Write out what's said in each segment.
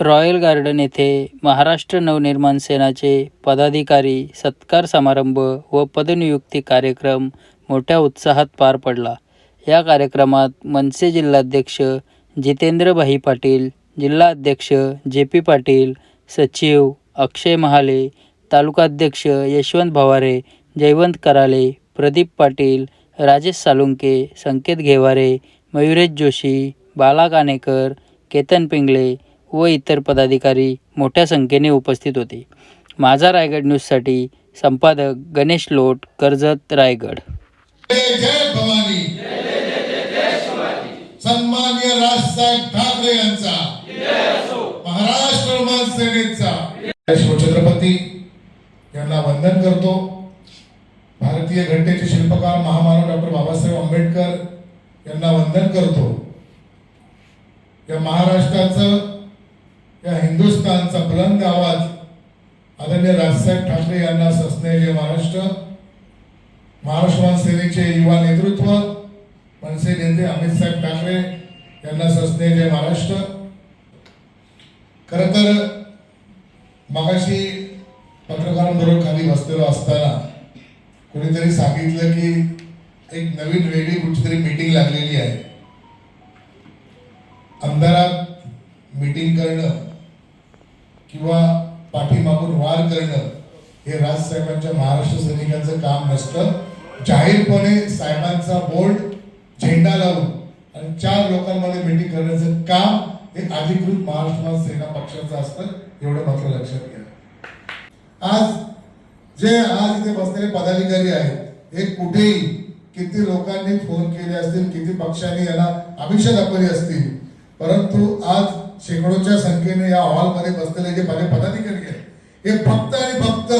Royal garden येथे महाराष्ट्र नवनिर्माण सेनाचे पदाधिकारी सत्कार समारंभ व पदनियुक्ती कार्यक्रम मोठ्या उत्साहात पार पडला. या कार्यक्रमात मनसे जिल्हाध्यक्ष जितेंद्रभाई पाटील जिल्हाध्यक्ष जे पी पाटील सचिव अक्षय महाले तालुकाध्यक्ष यशवंत भवारे जयवंत कराले प्रदीप पाटील राजेश सालुंके संकेत घेवारे मयुरेश जोशी बाला कानेकर केतन पिंगळे व इतर पदाधिकारी मोठ्या संख्येने उपस्थित होते. माझा रायगड न्यूजसाठी संपादक गणेश लोट कर्जत रायगड. सन्मान्य राजसाहेब ठाकरे यांचा. महाराष्ट्र सेनेचा शिवछत्रपती यांना वंदन करतो. भारतीय घटनेचे शिल्पकार महामानव डॉक्टर बाबासाहेब आंबेडकर यांना वंदन करतो. या महाराष्ट्राचं या हिंदुस्थानचा बुलंद आवाज आदरणीय राजसाहेब ठाकरे यांना सस्नेह जय महाराष्ट्र महाराष्ट्र सेनेचे युवा नेतृत्व मनसे नेते अमित साहेब ठाकरे यांना सस्नेह जय महाराष्ट्र. खर तर मगाशी पत्रकारांबरोबर खाली बसलेलो असताना कोणीतरी सांगितलं की एक नवीन वेगळी कुठची तरी मीटिंग लागलेली आहे. अंधारात मीटिंग करणं किंवा पाठीमागून वार करणं हे महाराष्ट्र सैनिकांचं काम नसतं. जाहीरपणे साहेबांचा बोर्ड झेंडा लावून आणि चार लोकांमध्ये मीटिंग करण्याचं काम हे अधिकृत महाराष्ट्र सेना पक्षाचं असतं. एवढं मात्र लक्षात घ्या. आज जे आज इथे बसलेले पदाधिकारी आहेत हे कुठेही किती लोकांनी फोन केले असतील किती पक्षांनी यांना अभिषेक दाखवली असतील परंतु आज शेकडोच्या संख्येने या हॉलमध्ये बसलेले जे माझे पदाधिकारी आहेत हे फक्त आणि फक्त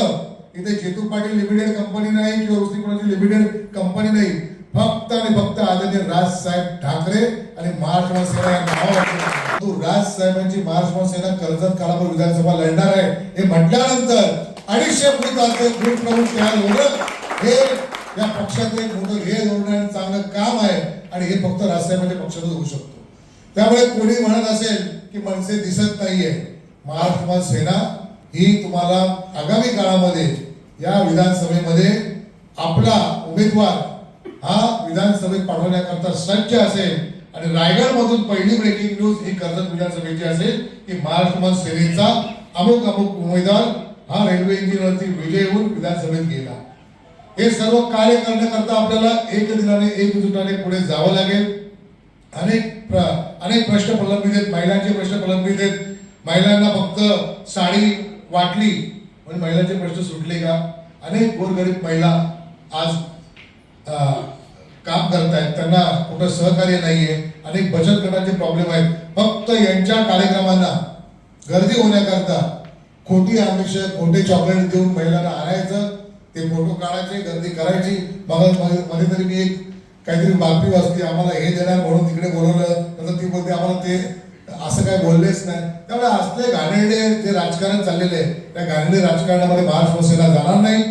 इथे जेतू पाटील लिमिटेड कंपनी नाही किंवा दुसरी कोणाची लिमिटेड कंपनी नाही. फक्त आणि फक्त आदरणीय राजसाहेब ठाकरे आणि महाराष्ट्र सेना राजसाहेबांची महाराष्ट्र सेना कर्जत काळापूर विधानसभा लढणार आहे हे म्हटल्यानंतर अडीचशे फुटाचे ग्रुप प्रमुख तयार होणं हे या पक्षाचं एक मोठं हे धोरण चांगलं काम आहे आणि हे फक्त राजसाहेबांच्या पक्षातच होऊ शकतो. त्यामुळे कोणी म्हणत असेल की मनसे दिसत नाहीये महाराष्ट्र सेना ही तुम्हाला आगामी काळामध्ये या विधानसभेमध्ये आपला उमेदवार हा विधानसभेत पाठवण्याकरता सज्ज असेल आणि रायगडमधून पहिली ब्रेकिंग न्यूज ही कर्जत विधानसभेची असेल की महाराष्ट्र सेनेचा अमुक अमुक उमेदवार हा रेल्वे इंजिनवरती विजय होऊन विधानसभेत गेला. हे सर्व कार्य करण्याकरता आपल्याला एक दिनाने एकजुटाने पुढे जावं लागेल. अनेक प्र, अनेक प्रश्न प्रलंबित आहेत. महिलांचे प्रश्न प्रलंबित आहेत. महिलांना फक्त साडी वाटली. पण महिलांचे प्रश्न सुटले का? अनेक गोरगरीब महिला आज काम काम करतायत. त्यांना कुठं सहकार्य नाहीये. अनेक बचत गटाचे प्रॉब्लेम आहेत. फक्त यांच्या कार्यक्रमांना गर्दी होण्याकरता खोटी आमिष खोटे चॉकलेट देऊन महिलांना आणायचं ते फोटो काढायचे गर्दी करायची. मग मध्ये मध्ये तरी मी एक काहीतरी बातमी वाचली. आम्हाला हे देणार म्हणून तिकडे बोलवलं. नंतर ती बोलते आम्हाला ते असं काय बोललेच नाही. त्यामुळे असले घाणेरडे जे राजकारण चाललेले आहे त्या घाणेरडे राजकारणामध्ये महाराष्ट्र सेना जाणार नाही.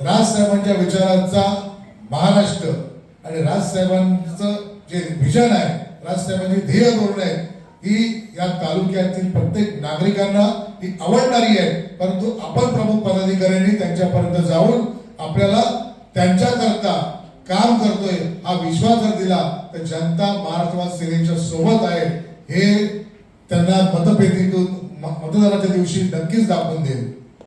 राजसाहेबांच्या विचारांचा महाराष्ट्र आणि राजसाहेबांचं जे विजन आहे राजसाहेबांची ध्येय धोरण आहे ही या तालुक्यातील प्रत्येक नागरिकांना ही आवडणारी आहे. परंतु आपण प्रमुख पदाधिकाऱ्यांनी त्यांच्यापर्यंत जाऊन आपल्याला त्यांच्याकरता काम करतोय हा विश्वास जर दिला तर जनता महाराष्ट्र सेनेच्या सोबत आहे. हे त्यांना मतपेटीतून मतदानाच्या दिवशी नक्कीच दाखवून देईल.